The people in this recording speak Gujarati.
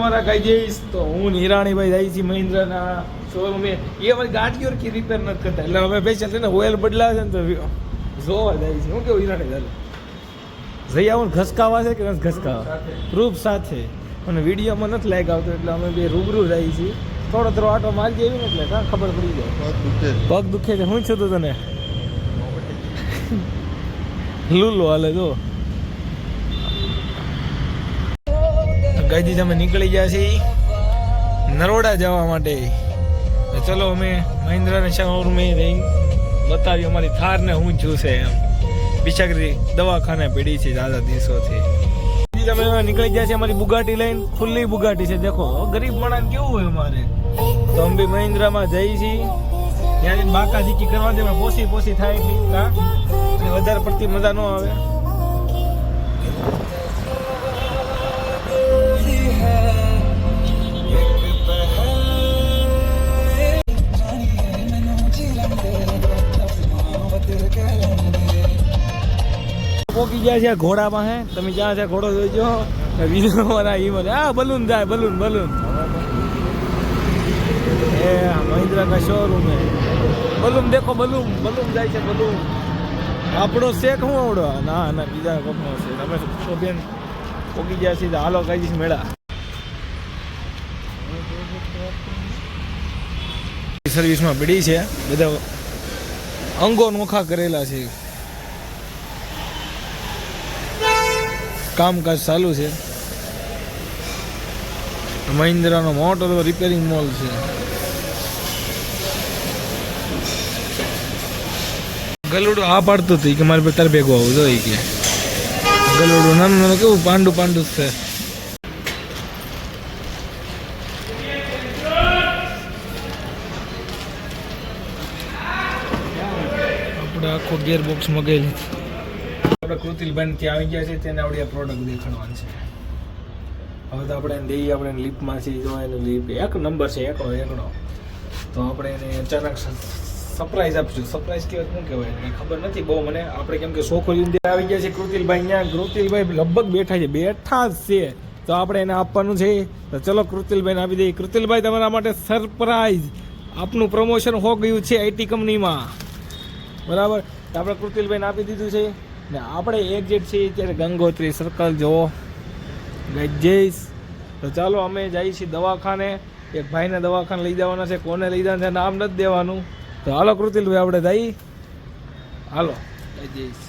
અમારા કઈ જઈશ તો હું ને હિરાણીભાઈ જાય છે મહિન્દ્રાના શોરૂમે એ. અમારી ગાડીઓ કે રિપેર નથી કરતા. એટલે અમે પૈસા છે ને ઓઇલ બદલાવે છે ને તો જોવા જાય છે. હું કેવું હિરાણી ચાલે જઈ આવું ઘસકાવા છે કે નથી ઘસકાવા? રૂપ સાથે. અને વિડીયોમાં નથી લાઈક આવતો એટલે અમે બે રૂબરૂ જાય છીએ. થોડો થોડો આટો મારી જઈએ ને એટલે કાં ખબર પડી જાય. પગ દુખે છે. શું છું. તું તને? લૂલો હાલે જો ગાયથી અમે નીકળી ગયા છીએ. નરોડા જવા માટે. ચલો અમે મહિન્દ્રાને શોરૂમે રહી. બતાવ્યું અમારી થાર ને હું છું છે એમ. બિચારી દવાખાને પડી છે દાદા દિવસોથી. અમે નીકળી ગયા છે અમારી બુગાટી લઈને. ખુલ્લી બુગાટી છે, દેખો. ગરીબ માણસ કેવું હોય અમારે? તો અમે બી મહિન્દ્રામાં જઈ છીએ. ત્યાંથી બાકા જીકી કરવા દે, પણ પોસી પોસી થાય એટલી વધારે પડતી મજા ન આવે. પોકી ગયા છે ઘોડા પાસે તમે જ્યાં છે ઘોડો જોઈજો વાળા ઈ મને આ બલૂન જાય, બલૂન બલૂન. એ મહિન્દ્રા કા શોરૂમ હે. બલૂન દેખો, બલૂન બલૂન જાય છે, બલૂન. આપણો શેક હું આવડો? ના ના, બીજા કોકનો છે તમે શોભેન પોકી ગયા છે હાલો કઈ જઈશ મેળા. સર્વિસમાં પડી છે. બધા અંગો નોખા કરેલા છે. કામકાજ ચાલુ છે. મહિન્દ્રાનો મોટો રિપેરિંગ મોલ છે. ગલુડું આ પાડતું હતું કે મારે તારે ભેગું આવું જોઈએ કે. ગલુડું નાનું નાનું કેવું પાંડુ પાંડુ છે. આપણે આખો ગેરબોક્સ બોક્સ મગાવેલી આપણે કૃતિલબેન ત્યાં આવી ગયા છે, તેને આપણે આ પ્રોડક્ટ દેખાડવાની છે. હવે તો આપણે એને દઈએ, આપણે લીપમાં જો એનું લીપ એક નંબર છે એકડો એકડો તો આપણે એને અચાનક સરપ્રાઈઝ આપશું. સરપ્રાઈઝ કહેવાય, શું કહેવાય? એને ખબર નથી, બહુ મને, આપણે કેમ કે છોકરીઓ ત્યાં આવી ગયા છે, કૃતિલભાઈ અહીંયા કૃતિલભાઈ લગભગ બેઠા છે, બેઠા જ છે. તો આપણે એને આપવાનું છે. તો ચલો કૃતિલભાઈને આપી દઈએ. કૃતિલભાઈ, તમારા માટે સરપ્રાઈઝ આપનું પ્રમોશન હો ગયું છે આઈટી કંપનીમાં. બરાબર? આપણે કૃતિલભાઈને આપી દીધું છે. ને આપણે એક્ઝેક્ટ છીએ અત્યારે ગંગોત્રી સર્કલ જુઓ જઈશ તો ચાલો અમે જઈએ છીએ દવાખાને. એક ભાઈને દવાખાને લઈ જવાના છે, કોને લઈ જવાના છે, નામ નથી દેવાનું. તો હાલો કૃતિલભાઈ, આપણે જઈ હાલો. જઈશ